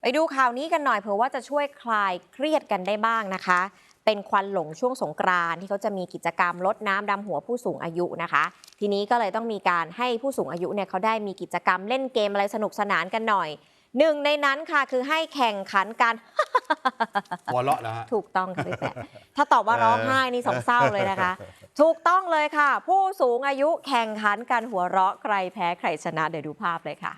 ไปดูข่าวนี้กันหน่อยเผื่อว่าจะช่วยคลายเครียดกันได้บ้างนะคะ เป็นควันหลงช่วงสงกรานต์ที่เขาจะมีกิจกรรมลดน้ำดำหัวผู้สูงอายุนะคะ ทีนี้ก็เลยต้องมีการให้ผู้สูงอายุเนี่ยเขาได้มีกิจกรรมเล่นเกมอะไรสนุกสนานกันหน่อยหนึ่งในนั้นค่ะคือให้แข่งขันกันหัวเราะแล้วฮะถูกต้องค่ะพี่แปะถ้าตอบว่าร้องไห้นี่สองเศร้าเลยนะคะ ถูกต้องเลยค่ะ ผู้สูงอายุแข่งขันกันหัวเราะใครแพ้ใครชนะเดี๋ยวดูภาพเลยค่ะ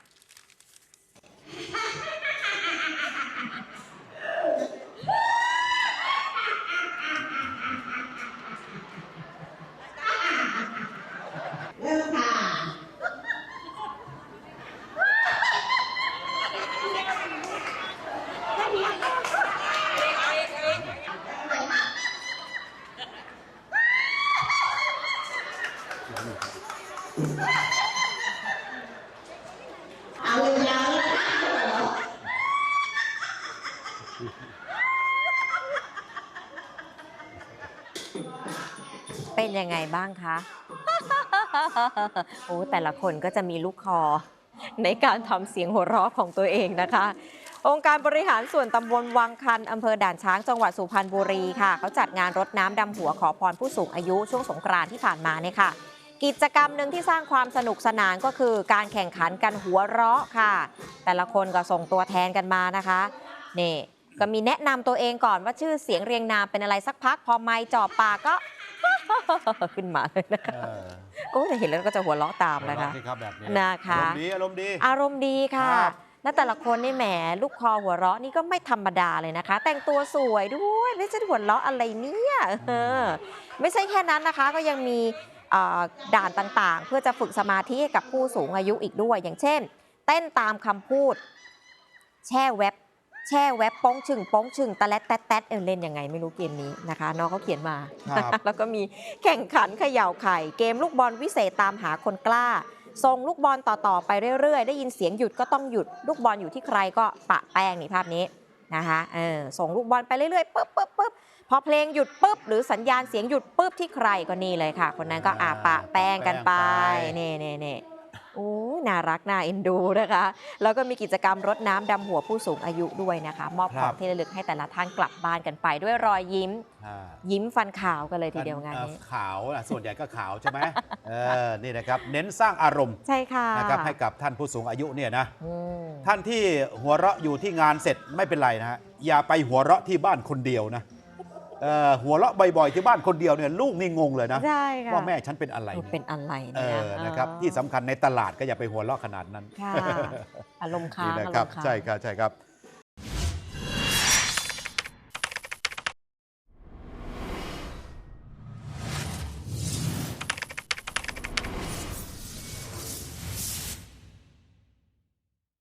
เอายาวๆนะคะเป็นยังไงบ้างคะ โอ้แต่ละคนก็จะมีลูกคอ ในการทำเสียงหัวเราะของตัวเองนะคะ องค์การบริหารส่วนตำบลวังคันอำเภอด่านช้างจังหวัดสุพรรณบุรีค่ะ เขาจัดงานรดน้ำดำหัวขอพรผู้สูงอายุช่วงสงกรานต์ที่ผ่านมาเนี่ยค่ะ กิจกรรมหนึ่งที่สร้างความสนุกสนานก็คือการแข่งขันกันหัวเราะค่ะ แต่ละคนก็ส่งตัวแทนกันมานะคะนี่ก็มีแนะนำตัวเองก่อนว่าชื่อเสียงเรียงนามเป็นอะไรสักพัก พอไม่จ่อปากก็ ขึ้นมาเลยนะคะเออโอ้แต่เห็นแล้วก็จะหัวเราะตามหัวนะคะเราะสิครับแบบนี้นะคะอารมณ์ดีอารมณ์ดีอารมณ์ดีค่ะครับและแต่ละคนนี่แหมลูกคอหัวเราะนี่ก็ไม่ธรรมดาเลยนะคะ แต่งตัวสวยด้วยไม่ใช่หัวเราะอะไรเนี่ยเออไม่ใช่แค่นั้นนะคะ ก็ยังมีเอ่อ ด่านต่างๆ เพื่อจะฝึกสมาธิให้กับผู้สูงอายุอีกด้วย อย่างเช่น เต้นตามคำพูด แช่แว็บ แช่แว็บโป้งชึงโป้งชึงตะแลดแตดแตดเออเล่นยังไงไม่รู้เกมนี้นะคะน้องเขาเขียนมาครับแล้วก็มีแข่งขันเขย่าไข่ เกมลูกบอลวิเศษตามหาคนกล้าส่งลูกบอลต่อ ๆ ไปเรื่อย ๆ ได้ยินเสียงหยุดก็ต้องหยุด ลูกบอลอยู่ที่ใครก็ปะแป้งนี่ภาพนี้นะคะเออส่งลูกบอลไปเรื่อยๆปุ๊บปุ๊บปุ๊บพ อเพลงหยุดปุ๊บหรือสัญญาณเสียงหยุดปุ๊บที่ใครก็นี่เลยค่ะ คนนั้นก็อาปะแป้งกันไปเน่เน่เน่โอ้ยน่ารักน่าเอ็นดูนะคะ แล้วก็มีกิจกรรมรดน้ำดำหัวผู้สูงอายุด้วยนะคะ มอบของที่ระลึกให้แต่ละท่านกลับบ้านกันไปด้วยรอยยิ้มอ่ายิ้มฟันขาวกันเลยทีเดียวงานอ่อนี้ขาวนะส่วนใหญ่ก็ขาวใช่ไหมเออนี่นะครับเน้นสร้างอารมณ์ใช่ค่ะนะครับให้กับท่านผู้สูงอายุเนี่ยนะอืมท่านที่หัวเราะอยู่ที่งานเสร็จไม่เป็นไรนะฮะอย่าไปหัวเราะที่บ้านคนเดียวนะ เออหัวเราะบ่อยๆที่บ้านคนเดียวเนี่ยลูกนี่งงเลยนะ ใช่ค่ะว่าแม่ฉันเป็นอะไรเออเนี่ยเป็นอะไรเอเนี่ยอนะครับที่สำคัญในตลาดก็อย่าไปหัวเราะขนาดนั้น ค่ะอารมณ์ค้านี่งนะอารครับมณ์ค้าง ใช่ครับใช่ครับ